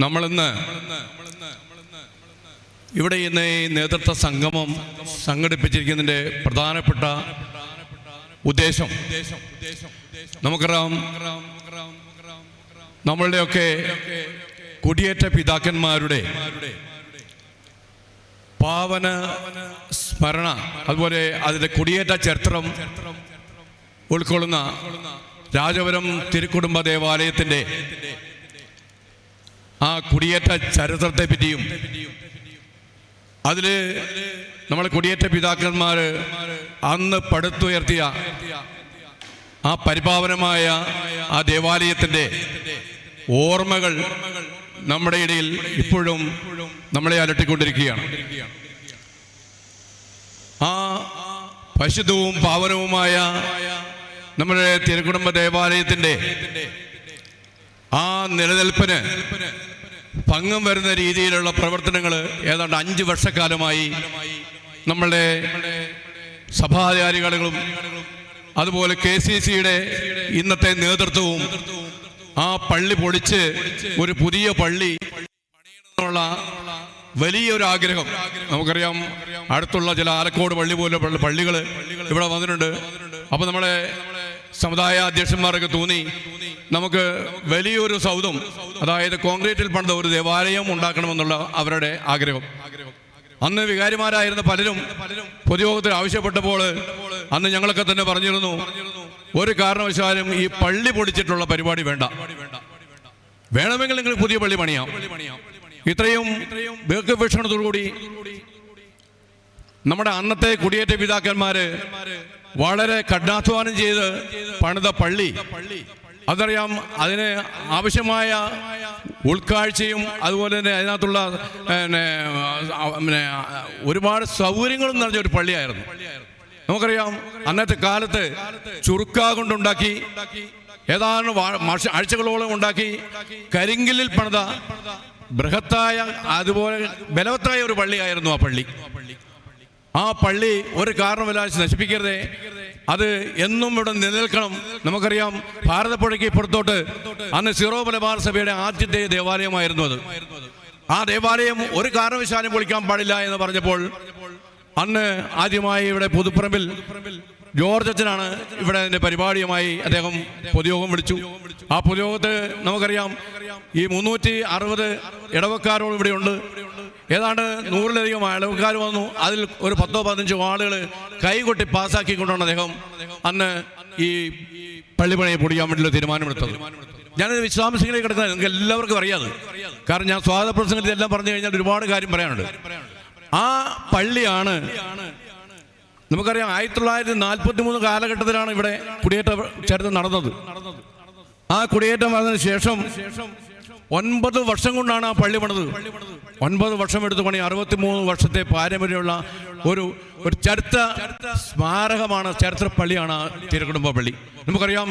നമ്മളിന്ന് ഇവിടെ ഇന്ന് ഈ നേതൃത്വ സംഗമം സംഘടിപ്പിച്ചിരിക്കുന്നതിന്റെ പ്രധാനപ്പെട്ട ഉദ്ദേശം. നമുക്കറിയാം നമ്മളുടെയൊക്കെ കുടിയേറ്റ പിതാക്കന്മാരുടെ പാവന സ്മരണ അതുപോലെ അതിന്റെ കുടിയേറ്റ ചരിത്രം ഉൾക്കൊള്ളുന്ന രാജപുരം തിരുക്കുടുംബ ദേവാലയത്തിന്റെ ആ കുടിയേറ്റ ചരിത്രത്തെ പറ്റിയും അതിൽ നമ്മളെ കുടിയേറ്റ പിതാക്കന്മാർ അന്ന് പടുത്തുയർത്തിയ ആ പരിപാവനമായ ആ ദേവാലയത്തിന്റെ ഓർമ്മകൾ നമ്മുടെ ഇടയിൽ ഇപ്പോഴും നമ്മളെ അലട്ടിക്കൊണ്ടിരിക്കുകയാണ്. ആ പരിശുദ്ധവും പാവനവുമായ നമ്മുടെ തിരുക്കുടുംബ ദേവാലയത്തിന്റെ ആ നിലനിൽപ്പിന് ഭംഗം വരുന്ന രീതിയിലുള്ള പ്രവർത്തനങ്ങൾ ഏതാണ്ട് അഞ്ച് വർഷക്കാലമായി നമ്മളുടെ സഭാധികാരികളും അതുപോലെ കെ സി സിയുടെ ഇന്നത്തെ നേതൃത്വവും ആ പള്ളി പൊളിച്ച് ഒരു പുതിയ പള്ളി പണിയണമെന്നുള്ള വലിയൊരു ആഗ്രഹം. നമുക്കറിയാം അടുത്തുള്ള ചില ആലക്കോട് പള്ളി പോലെ പള്ളികൾ ഇവിടെ വന്നിട്ടുണ്ട്. അപ്പൊ നമ്മളെ സമുദായ അധ്യക്ഷന്മാരൊക്കെ തോന്നി. നമുക്ക് വലിയൊരു സൗധം അതായത് കോൺക്രീറ്റിൽ പണിത ഒരു ദേവാലയം ഉണ്ടാക്കണമെന്നുള്ള അവരുടെ ആഗ്രഹം. അന്ന് വികാരിമാരായിരുന്ന പലരും പൊതുയോഗത്തിൽ ആവശ്യപ്പെട്ടപ്പോൾ അന്ന് ഞങ്ങളൊക്കെ തന്നെ പറഞ്ഞിരുന്നു ഒരു കാരണവശാലും ഈ പള്ളി പൊടിച്ചിട്ടുള്ള പരിപാടി വേണ്ട. വേണമെങ്കിൽ നിങ്ങൾ പുതിയ പള്ളി പണിയാം. ഇത്രയും ദീർഘവീക്ഷണത്തോടുകൂടി നമ്മുടെ അന്നത്തെ കുടിയേറ്റ പിതാക്കന്മാര് വളരെ കഠിനാധ്വാനം ചെയ്ത് പണിത പള്ളി. അതറിയാം അതിന് ആവശ്യമായ ഉൾക്കാഴ്ചയും അതുപോലെ തന്നെ അതിനകത്തുള്ള ഒരുപാട് സൗകര്യങ്ങളും നിറഞ്ഞ ഒരു പള്ളിയായിരുന്നു. നമുക്കറിയാം അന്നത്തെ കാലത്ത് ചുരുക്ക കൊണ്ടുണ്ടാക്കി ഏതാണ്ട് ആഴ്ചകളോളം ഉണ്ടാക്കി കരിങ്കല്ലിൽ പണിത ബൃഹത്തായ അതുപോലെ ബലവത്തായ ഒരു പള്ളിയായിരുന്നു ആ പള്ളി. ആ പള്ളി ഒരു കാരണമില്ലാതെ നശിപ്പിക്കരുതേ. അത് എന്നും ഇവിടെ നിലനിൽക്കണം. നമുക്കറിയാം ഭാരതപ്പുഴയ്ക്ക് പുറത്തോട്ട് അന്ന് സിറോ മലബാർ സഭയുടെ ആദ്യത്തെ ദേവാലയമായിരുന്നു അത്. ആ ദേവാലയം ഒരു കാരണവശാലും പൊളിക്കാൻ പാടില്ല എന്ന് പറഞ്ഞപ്പോൾ അന്ന് ആദ്യമായി ഇവിടെ പുതുപ്പറമ്പിൽ ജോർജ് അച്ഛനാണ് ഇവിടെ എന്റെ പരിപാടിയുമായി അദ്ദേഹം പൊതുയോഗം വിളിച്ചു. ആ പൊതുയോഗത്തിൽ നമുക്കറിയാം. ഈ മുന്നൂറ്റി അറുപത് ഇടവക്കാരോട് ഇവിടെയുണ്ട് ഏതാണ്ട് നൂറിലധികം ഇടവക്കാർ വന്നു. അതിൽ ഒരു പത്തോ പതിനഞ്ചോ ആളുകൾ കൈകൊട്ടി പാസ്സാക്കിക്കൊണ്ടാണ് അദ്ദേഹം അന്ന് ഈ പള്ളിപ്പണിയെ പൊടിയാൻ വേണ്ടിയുള്ള തീരുമാനമെടുത്തത്. ഞാനത് വിശ്വാസങ്ങളിലേക്ക് കിടക്കുന്നത് നിങ്ങൾക്ക് എല്ലാവർക്കും അറിയാതെ. കാരണം ഞാൻ സ്വാഗത പ്രസംഗത്തിൽ എല്ലാം പറഞ്ഞു കഴിഞ്ഞാൽ ഒരുപാട് കാര്യം പറയാനുണ്ട്. ആ പള്ളിയാണ് നമുക്കറിയാം ആയിരത്തി തൊള്ളായിരത്തി നാൽപ്പത്തി മൂന്ന് കാലഘട്ടത്തിലാണ് ഇവിടെ കുടിയേറ്റ ചരിത്രം നടന്നത്. ആ കുടിയേറ്റം വന്നതിന് ശേഷം ഒൻപത് വർഷം കൊണ്ടാണ് ആ പള്ളി പണിത് ഒൻപത് വർഷം എടുത്ത് പണി അറുപത്തി മൂന്ന് വർഷത്തെ പാരമ്പര്യമുള്ള ഒരു ഒരു ചരിത്ര സ്മാരകമാണ് ചരിത്ര പള്ളിയാണ് തിരുക്കുടുംബ പള്ളി. നമുക്കറിയാം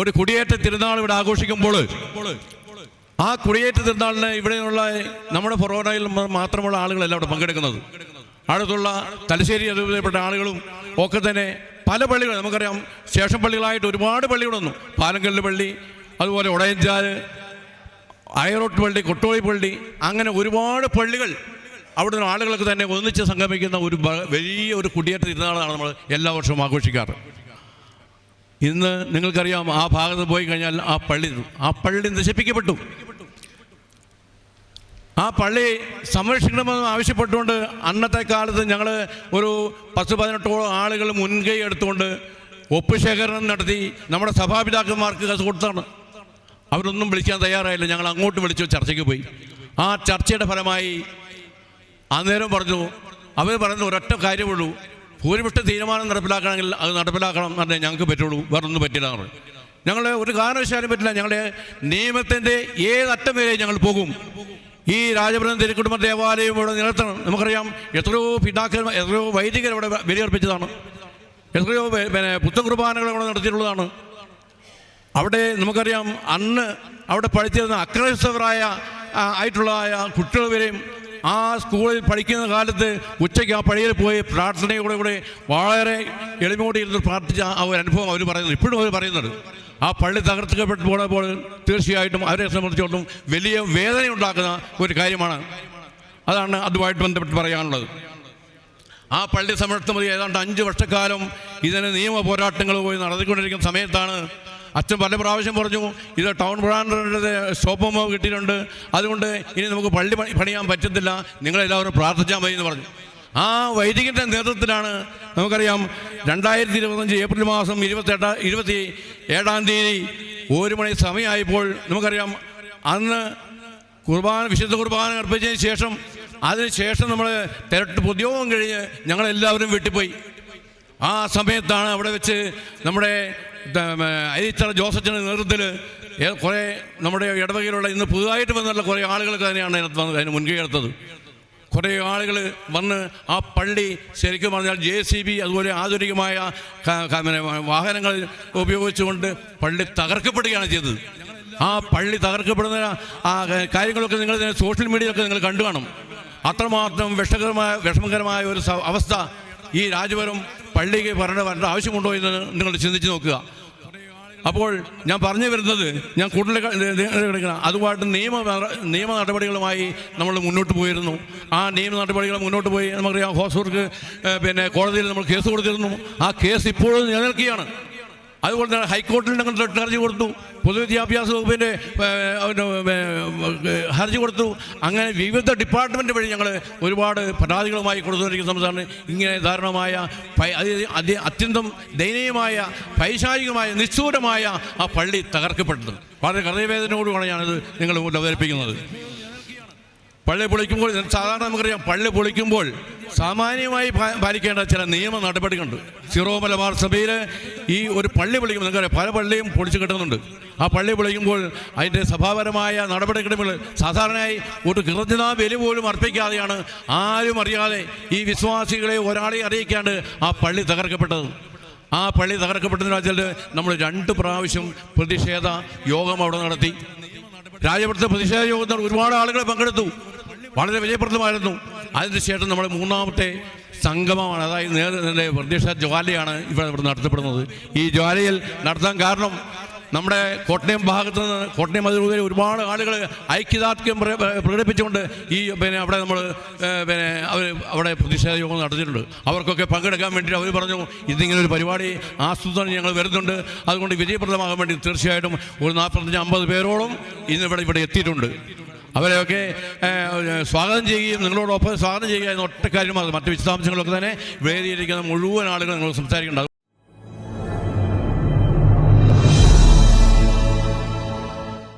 ഒരു കുടിയേറ്റ തിരുനാൾ ഇവിടെ ആഘോഷിക്കുമ്പോൾ ആ കുടിയേറ്റ തിരുനാളിന് ഇവിടെയുള്ള നമ്മുടെ ഫൊറോനയിൽ മാത്രമുള്ള ആളുകളല്ല അവിടെ പങ്കെടുക്കുന്നത്. അടുത്തുള്ള തലശ്ശേരി അതിൽപ്പെട്ട ആളുകളും ഒക്കെ തന്നെ പല പള്ളികൾ നമുക്കറിയാം ശേഷം പള്ളികളായിട്ട് ഒരുപാട് പള്ളികളൊന്നും പാലങ്കല്ല് പള്ളി അതുപോലെ ഉടയഞ്ചാൽ അയറോട്ട് പള്ളി കൊട്ടോളി പള്ളി അങ്ങനെ ഒരുപാട് പള്ളികൾ അവിടെ നിന്ന് ആളുകളൊക്കെ തന്നെ ഒന്നിച്ച് സംഗമിക്കുന്ന ഒരു വലിയ ഒരു കുടിയേറ്റ തിരുനാളാണ് നമ്മൾ എല്ലാ വർഷവും ആഘോഷിക്കാറ്. ഇന്ന് നിങ്ങൾക്കറിയാം ആ ഭാഗത്ത് പോയി കഴിഞ്ഞാൽ ആ പള്ളി ആ പള്ളി നശിപ്പിക്കപ്പെട്ടു. ആ പള്ളി സംരക്ഷിക്കണമെന്ന് ആവശ്യപ്പെട്ടുകൊണ്ട് അന്നത്തെ കാലത്ത് ഞങ്ങൾ ഒരു പത്ത് പതിനെട്ടോളം ആളുകൾ മുൻകൈ എടുത്തുകൊണ്ട് ഒപ്പുശേഖരണം നടത്തി നമ്മുടെ സഭാപിതാക്കന്മാർക്ക് കത്ത് കൊടുത്താണ്. അവരൊന്നും വിളിക്കാൻ തയ്യാറായില്ല. ഞങ്ങൾ അങ്ങോട്ട് വിളിച്ചു ചർച്ചയ്ക്ക് പോയി. ആ ചർച്ചയുടെ ഫലമായി അന്നേരം പറഞ്ഞു അവർ പറയുന്ന ഒരൊറ്റ കാര്യമുള്ളൂ. ഭൂരിപക്ഷ തീരുമാനം നടപ്പിലാക്കണമെങ്കിൽ അത് നടപ്പിലാക്കണം എന്ന് പറഞ്ഞാൽ ഞങ്ങൾക്ക് പറ്റുള്ളൂ. വേറൊന്നും പറ്റില്ല എന്ന് പറഞ്ഞു. ഞങ്ങൾ ഒരു കാരണവശാലും പറ്റില്ല. ഞങ്ങളുടെ നിയമത്തിന്റെ ഏതറ്റം വരെ ഞങ്ങൾ പോകും. ഈ രാജപുരം തിരുക്കുടുംബ ദേവാലയം ഇവിടെ നിലനിർത്തണം. നമുക്കറിയാം എത്രയോ പിതാക്കന്മാർ എത്രയോ വൈദികർ ഇവിടെ ബലിയർപ്പിച്ചതാണ്. എത്രയോ പിന്നെ പുത്തൻ കുർബാനകൾ ഇവിടെ നടത്തിയിട്ടുള്ളതാണ്. അവിടെ നമുക്കറിയാം അന്ന് അവിടെ പഠിച്ചിരുന്ന അക്രൈസ്തവരായ ആയിട്ടുള്ള കുട്ടികൾ വരെയും ആ സ്കൂളിൽ പഠിക്കുന്ന കാലത്ത് ഉച്ചയ്ക്ക് ആ പള്ളിയിൽ പോയി പ്രാർത്ഥനയോടെ കൂടെ വളരെ എളിമയോടെ ഇരുന്ന് പ്രാർത്ഥിച്ച ആ ഒരു അനുഭവം അവർ പറയുന്നത്. ഇപ്പോഴും അവർ പറയുന്നത്. ആ പള്ളി തകർക്കപ്പെട്ടു പോണപ്പോൾ തീർച്ചയായിട്ടും അവരെ സംബന്ധിച്ചിടത്തോളം വലിയ വേദന ഉണ്ടാക്കുന്ന ഒരു കാര്യമാണ്. അതാണ് അതുമായിട്ട് ബന്ധപ്പെട്ട് പറയാനുള്ളത്. ആ പള്ളി സമർത്ഥമതി ഏതാണ്ട് അഞ്ച് വർഷക്കാലം ഇതിന് നിയമ പോരാട്ടങ്ങൾ പോയി നടത്തിക്കൊണ്ടിരിക്കുന്ന സമയത്താണ് അച്ഛൻ പല പ്രാവശ്യം പറഞ്ഞു ഇത് ടൗൺ പ്ലാനറുടെ സ്റ്റോപ്പമോ കിട്ടിയിട്ടുണ്ട്. അതുകൊണ്ട് ഇനി നമുക്ക് പള്ളി പണി പണിയാൻ പറ്റത്തില്ല. നിങ്ങളെല്ലാവരും പ്രാർത്ഥിച്ചാൽ മതി എന്ന് പറഞ്ഞു. ആ വൈദികന്റെ നേതൃത്വത്തിലാണ് നമുക്കറിയാം രണ്ടായിരത്തി ഇരുപത്തഞ്ച് ഏപ്രിൽ മാസം ഇരുപത്തെട്ട ഇരുപത്തി ഏഴാം തീയതി ഒരു മണി സമയമായപ്പോൾ നമുക്കറിയാം അന്ന് കുർബാന വിശുദ്ധ കുർബാന അർപ്പിച്ചതിന് ശേഷം അതിനുശേഷം നമ്മൾ തിരട്ട് പൊതുയോഗം കഴിഞ്ഞ് ഞങ്ങളെല്ലാവരും വെട്ടിപ്പോയി. ആ സമയത്താണ് അവിടെ വെച്ച് നമ്മുടെ അരിച്ചറ ജോസഫിന്റെ നേതൃത്വത്തിൽ കുറേ നമ്മുടെ ഇടവകയിലുള്ള ഇന്ന് പുതുതായിട്ട് വന്നുള്ള കുറേ ആളുകൾക്ക് തന്നെയാണ് വന്നത് അതിന് മുൻകൈ എടുത്തത്. കുറേ ആളുകൾ വന്ന് ആ പള്ളി ശരിക്കും പറഞ്ഞാൽ ജെ സി ബി അതുപോലെ ആധുനികമായ വാഹനങ്ങൾ ഉപയോഗിച്ചുകൊണ്ട് പള്ളി തകർക്കപ്പെടുകയാണ് ചെയ്തത്. ആ പള്ളി തകർക്കപ്പെടുന്ന ആ കാര്യങ്ങളൊക്കെ നിങ്ങൾ സോഷ്യൽ മീഡിയയിലൊക്കെ നിങ്ങൾ കണ്ടു കാണും. അത്രമാത്രം വിഷകരമായ വിഷമകരമായ ഒരു അവസ്ഥ ഈ രാജപുരം പള്ളിക്ക് വരേണ്ട ആവശ്യമുണ്ടോ എന്ന് നിങ്ങൾ ചിന്തിച്ച് നോക്കുക. അപ്പോൾ ഞാൻ പറഞ്ഞു വരുന്നത് ഞാൻ കൂടുതൽ അതുമായിട്ട് നിയമ നിയമ നടപടികളുമായി നമ്മൾ മുന്നോട്ട് പോയിരുന്നു. ആ നിയമ നടപടികൾ മുന്നോട്ട് പോയി. നമുക്കറിയാം ഹോസൂർക്ക് ഏഹ്, പിന്നെ കോടതിയിൽ നമ്മൾ കേസ് കൊടുത്തിരുന്നു. ആ കേസ് ഇപ്പോഴും നിലനിൽക്കുകയാണ്. അതുപോലെ തന്നെ ഹൈക്കോടതിയിൽ ഞങ്ങൾ റിട്ട് ഹർജി കൊടുത്തു. പൊതുവിദ്യാഭ്യാസ വകുപ്പിന്റെ ഹർജി കൊടുത്തു. അങ്ങനെ വിവിധ ഡിപ്പാർട്ട്മെന്റ് വഴി ഞങ്ങൾ ഒരുപാട് പരാതികളുമായി കൊടുത്തുകൊണ്ടിരിക്കുന്ന സംസ്ഥാനം ഇങ്ങനെ ദാരുണമായ അത്യന്തം ദയനീയമായ പൈശാചികമായ നിഷ്ഠൂരമായ ആ പള്ളി തകർക്കപ്പെട്ടത്. വളരെ ഹൃദയവേദനയോടുമാണ് ഞാനത് നിങ്ങൾ അവതരിപ്പിക്കുന്നത്. പള്ളി പൊളിക്കുമ്പോൾ സാധാരണ നമുക്കറിയാം പള്ളി പൊളിക്കുമ്പോൾ സാമാന്യമായി പാലിക്കേണ്ട ചില നിയമ നടപടികളുണ്ട്. സിറോ മലബാർ സഭയിൽ ഈ ഒരു പള്ളി പൊളിക്കുമ്പോൾ നിങ്ങൾക്കറിയാം പല പള്ളിയും പൊളിച്ചു കിട്ടുന്നുണ്ട്. ആ പള്ളി പൊളിക്കുമ്പോൾ അതിന്റെ സഭാപരമായ നടപടിക്രമങ്ങൾ സാധാരണയായി ഒരു കൃതജ്ഞതാ ബലി പോലും അർപ്പിക്കാതെയാണ് ആരും അറിയാതെ ഈ വിശ്വാസികളെ ഒരാളെ അറിയിക്കാണ്ട് ആ പള്ളി തകർക്കപ്പെട്ടത്. ആ പള്ളി തകർക്കപ്പെട്ടതിന് വെച്ചാൽ നമ്മൾ രണ്ട് പ്രാവശ്യം പ്രതിഷേധ യോഗം അവിടെ നടത്തി. രാജപുരത്തെ പ്രതിഷേധ യോഗത്തിൽ ഒരുപാട് ആളുകൾ പങ്കെടുത്തു. വളരെ വിജയപ്രദമായിരുന്നു. അതിനുശേഷം നമ്മുടെ മൂന്നാമത്തെ സംഗമമാണ്. അതായത് നേതൃത്വത്തിന്റെ പ്രതീക്ഷ ജ്വാലയാണ് ഇവിടെ ഇവിടെ നടത്തപ്പെടുന്നത്. ഈ ജ്വാലയിൽ നടത്താൻ കാരണം നമ്മുടെ കോട്ടയം ഭാഗത്ത് നിന്ന് കോട്ടയം അതിലൂടെ ഒരുപാട് ആളുകൾ ഐക്യദാർഢ്യം പ്ര- പ്ര- പ്രകടിപ്പിച്ചുകൊണ്ട് ഈ പിന്നെ അവിടെ നമ്മൾ പിന്നെ അവർ അവിടെ പ്രതിഷേധ യോഗം നടത്തിയിട്ടുണ്ട്. അവർക്കൊക്കെ പങ്കെടുക്കാൻ വേണ്ടി അവർ പറഞ്ഞു ഇതിങ്ങനെ ഒരു പരിപാടി ആസൂത്രണം ഞങ്ങൾ വരുന്നുണ്ട്. അതുകൊണ്ട് വിജയപ്രദമാകാൻ വേണ്ടി തീർച്ചയായിട്ടും ഒരു നാൽപ്പത്തഞ്ച് അമ്പത് പേരോളം ഇന്നിവിടെ ഇവിടെ എത്തിയിട്ടുണ്ട്. അവരെയൊക്കെ സ്വാഗതം ചെയ്യുകയും നിങ്ങളോടൊപ്പം സ്വാഗതം ചെയ്യുക എന്ന ഒറ്റ മറ്റ് വിശദാംശങ്ങളൊക്കെ തന്നെ വേദിയിരിക്കുന്ന മുഴുവൻ ആളുകൾ നിങ്ങൾ സംസാരിക്കേണ്ടത്